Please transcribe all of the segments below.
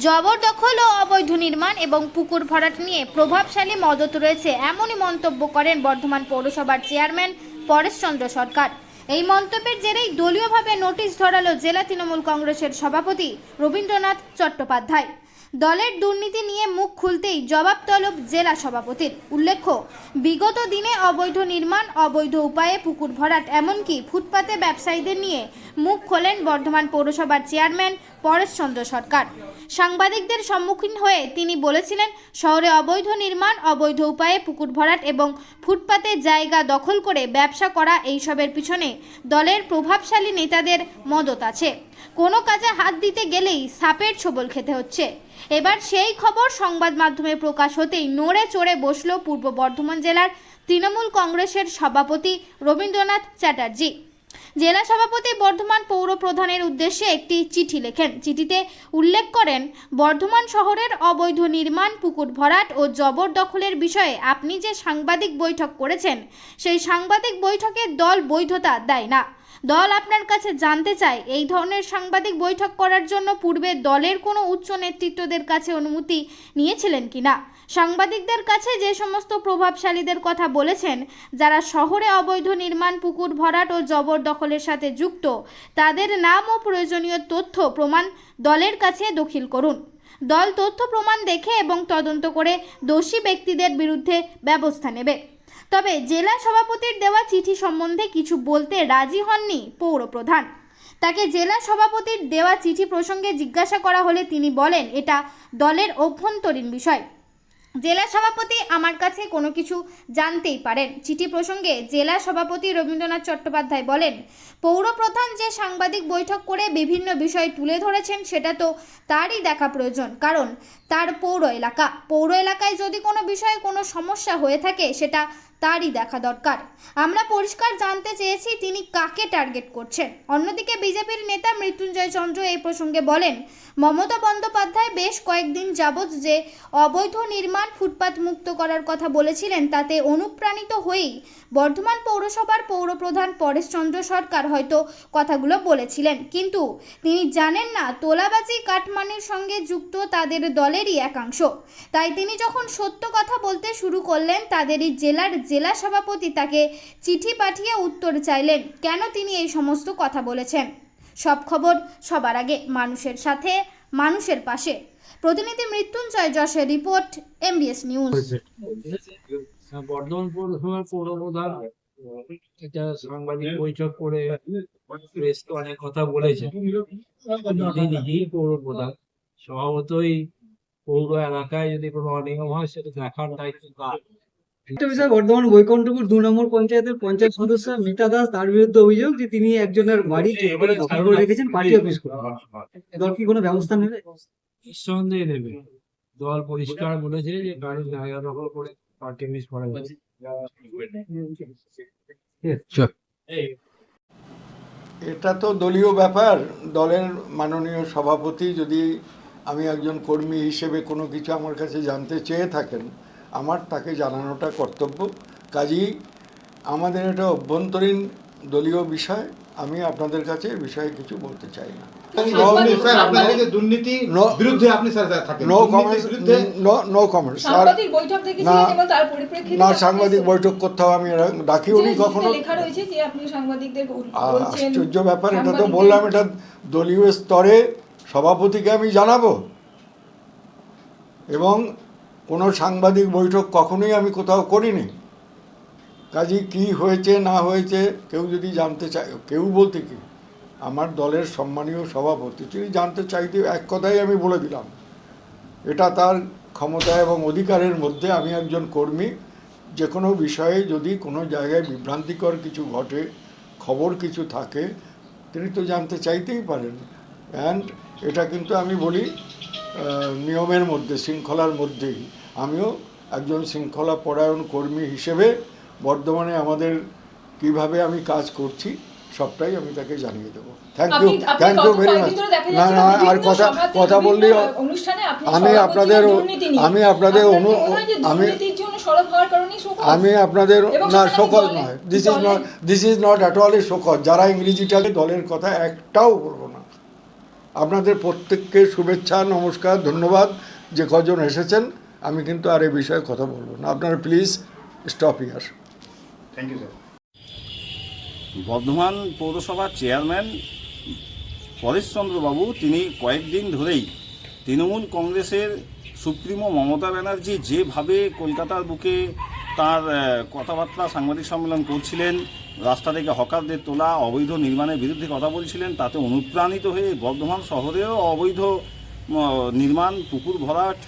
জবরদখল ও অবৈধ নির্মাণ এবং পুকুর ভরাট নিয়ে প্রভাবশালী মদত রয়েছে এমনই মন্তব্য করেন বর্ধমান পৌরসভার চেয়ারম্যান পরেশচন্দ্র সরকার। এই মন্তব্যের জেরেই দলীয়ভাবে নোটিশ ধরালো জেলা তৃণমূল কংগ্রেসের সভাপতি রবীন্দ্রনাথ চট্টোপাধ্যায়। দলের দুর্নীতি নিয়ে মুখ খুলতেই জবাব তলব জেলা সভাপতির। উল্লেখ্য, বিগত দিনে অবৈধ নির্মাণ, অবৈধ উপায়ে পুকুর ভরাট, এমনকি ফুটপাতে ব্যবসায়ীদের নিয়ে মুখ খোলেন বর্ধমান পৌরসভার চেয়ারম্যান পরেশচন্দ্র সরকার। সাংবাদিকদের সম্মুখীন হয়ে তিনি বলেছিলেন, শহরে অবৈধ নির্মাণ, অবৈধ উপায়ে পুকুর ভরাট এবং ফুটপাতে জায়গা দখল করে ব্যবসা করা এইসবের পিছনে দলের প্রভাবশালী নেতাদের মদত আছে। কোনো কাজে হাত দিতে গেলেই সাপের ছোবল খেতে হচ্ছে। এবার সেই খবর সংবাদ মাধ্যমে প্রকাশ হতেই নড়ে চড়ে বসল পূর্ব বর্ধমান জেলার তৃণমূল কংগ্রেসের সভাপতি রবীন্দ্রনাথ চ্যাটার্জি। জেলা সভাপতি বর্ধমান পৌর প্রধানের উদ্দেশ্যে একটি চিঠি লেখেন। চিঠিতে উল্লেখ করেন, বর্ধমান শহরের অবৈধ নির্মাণ, পুকুর ভরাট ও জবরদখলের বিষয়ে আপনি যে সাংবাদিক বৈঠক করেছেন, সেই সাংবাদিক বৈঠকে দল বৈধতা দেয় না। দল আপনার কাছে জানতে চায়, এই ধরনের সাংবাদিক বৈঠক করার জন্য পূর্বে দলের কোনো উচ্চ নেতৃত্বদের কাছে অনুমতি নিয়েছিলেন কিনা সাংবাদিকদের কাছে যে সমস্ত প্রভাবশালীদের কথা বলেছেন, যারা শহরে অবৈধ নির্মাণ, পুকুর ভরাট ও জবরদখলের সাথে যুক্ত, তাদের নাম ও প্রয়োজনীয় তথ্য প্রমাণ দলের কাছে দখিল করুন। দল তথ্য প্রমাণ দেখে এবং তদন্ত করে দোষী ব্যক্তিদের বিরুদ্ধে ব্যবস্থা নেবে। তবে জেলা সভাপতির দেওয়া চিঠি সম্বন্ধে কিছু বলতে রাজি হননি পৌর প্রধান তাকে জেলা সভাপতির দেওয়া চিঠি প্রসঙ্গে জিজ্ঞাসা করা হলে তিনি বলেন, এটা দলের অভ্যন্তরীণ বিষয়। জেলা সভাপতি আমার কাছে কোনো কিছু জানতেই পারেন। চিঠি প্রসঙ্গে জেলা সভাপতি রবীন্দ্রনাথ চট্টোপাধ্যায় বলেন পৌর প্রধান যে সাংবাদিক বৈঠক করে বিভিন্ন বিষয় তুলে ধরেছেন, সেটা তো তারই দেখা প্রয়োজন। কারণ, তার পৌর এলাকা। পৌর এলাকায় যদি কোনো বিষয়ে কোনো সমস্যা হয়ে থাকে, সেটা তারই দেখা দরকার। আমরা পরিষ্কার জানতে চেয়েছি তিনি কাকে টার্গেট করছেন। অন্যদিকে বিজেপির নেতা মৃত্যুঞ্জয় চন্দ্র এই প্রসঙ্গে বলেন, মমতা বন্দ্যোপাধ্যায় বেশ কয়েকদিন যাবৎ যে অবৈধ নির্মাণ ফুটপাত মুক্ত করার কথা বলেছিলেন, তাতে অনুপ্রাণিত হয়েই বর্ধমান পৌরসভার পৌরপ্রধান পরেশচন্দ্র সরকার হয়তো কথাগুলো বলেছিলেন। কিন্তু তিনি জানেন না, তোলাবাজি কাটমানির সঙ্গে যুক্ত তাদের দলেরই একাংশ। তাই তিনি যখন সত্য কথা বলতে শুরু করলেন, তাদেরই জেলার জেলা সভাপতি তাকে চিঠি পাঠিয়ে উত্তর চাইলেন, কেন তিনি এই সমস্ত কথা বলেছেন? সব খবর সবার আগে মানুষের সাথে, মানুষের পাশে। প্রতিনিধি মৃত্যুঞ্জয় যশের রিপোর্ট এমবিএস নিউজ বর্ধমান পৌরসভার পৌর প্রধান সাংবাদিক বৈঠক করে প্রেসকে অনেক কথা বলেছে। নিজে নিজেই পৌর প্রধান স্বভাবতই পৌর এলাকায় যদি কোনো অনিয়ম হয়, সেটা দেখার দায়িত্ব তার একটা বিষয় বর্ধমান বৈকুণ্ঠপুর দু নম্বর পঞ্চায়েতের পঞ্চায়েত সদস্য মিতা দাস তার বিরুদ্ধে অভিযোগ যে তিনি একজনের বাড়ি চুরি করে দখল করে রেখেছেন পার্টি অফিস করে। দল কি কোনো ব্যবস্থা নেবে? নিঃসন্দেহে নেবে। দল পরিষ্কার বলেছে যে কারও জায়গা দখল করে পার্টি মিস করা এটা তো দলীয় ব্যাপার। দলের মাননীয় সভাপতি যদি আমি একজন কর্মী হিসেবে কোনো কিছু আমার কাছে জানতে চেয়ে থাকেন আমার তাকে জানানোটা কর্তব্য। কাজেই আমাদের এটা অভ্যন্তরীণ দলীয় বিষয় আমি আপনাদের কাছে এ বিষয়ে কিছু বলতে চাই না। No no comments sir. সাংবাদিক বৈঠক দেখেছিলেন না- এবং তার পরিপ্রেক্ষিতে না সাংবাদিক বৈঠক করতে আমি এরা- ডাকি যে উনি চিঠিতে কখনো। লেখা রয়েছে যে আপনি সাংবাদিকদের বল- আ- বলছেন আশ্চর্য ব্যাপার এটা তো বললাম এটা দলীয় স্তরে সভাপতিকে আমি জানাব। এবং কোনো সাংবাদিক বৈঠক কখনোই আমি কোথাও করিনি। কাজে কি হয়েছে, না হয়েছে, কেউ যদি জানতে চায়, কেউ বলতে কি? আমার দলের সম্মানীয় সভাপতি, তিনি জানতে চাইতে এক কথাই আমি বলে দিলাম। এটা তার ক্ষমতা এবং অধিকারের মধ্যে আমি একজন কর্মী। যে কোনো বিষয়ে যদি কোনো জায়গায় বিভ্রান্তিকর কিছু ঘটে, খবর কিছু থাকে, তিনি তো জানতে চাইতেই পারেন। অ্যান্ড এটা কিন্তু আমি বলি নিয়মের মধ্যে শৃঙ্খলার মধ্যেই। আমিও একজন শৃঙ্খলা পরায়ণ কর্মী হিসেবে বর্তমানে আমাদের কীভাবে আমি কাজ করছি সবটাই আমি তাকে জানিয়ে দেবো। Thank you thank you very much না না আর কথা কথা আপনি আমি আপনাদের। আমি আপনাদের অনু আমি? আমি আপনাদের না সকল নয়। This is not this is not at all a show cause. যারা ইংরেজিটা দলের কথা একটাও বলব না। আপনাদের প্রত্যেককে শুভেচ্ছা নমস্কার ধন্যবাদ। যে কজন এসেছেন আমি কিন্তু আর এই বিষয়ে কথা বলব না। আপনারা প্লিজ স্টপ ইয়ার থ্যাংক ইউ স্যার বর্ধমান পৌরসভার চেয়ারম্যান পরেশচন্দ্রবাবু তিনি কয়েকদিন ধরেই তৃণমূল কংগ্রেসের সুপ্রিমো মমতা ব্যানার্জি যেভাবে কলকাতার বুকে তার কথাবার্তা সাংবাদিক সম্মেলন করছিলেন রাস্তা থেকে হকারদের তোলা অবৈধ নির্মাণের বিরুদ্ধে কথা বলছিলেন, তাতে অনুপ্রাণিত হয়ে বর্ধমান শহরেও অবৈধ নির্মাণ, পুকুর ভরাট,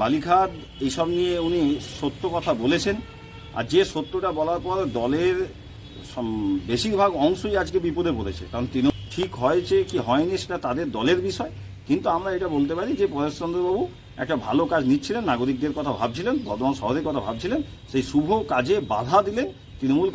বালিখাদ এইসব নিয়ে উনি সত্য কথা বলেছেন। আর যে সত্যটা বলার পর দলের বেশিরভাগ অংশই আজকে বিপদে পড়েছে। কারণ তৃণমূল ঠিক হয়েছে কি হয়নি সেটা তাদের দলের বিষয়। কিন্তু আমরা এটা বলতে পারি যে পরেশচন্দ্রবাবু একটা ভালো কাজ নিচ্ছিলেন, নাগরিকদের কথা ভাবছিলেন, বর্ধমান শহরের কথা ভাবছিলেন, সেই শুভ কাজে বাধা দিলেন তৃণমূল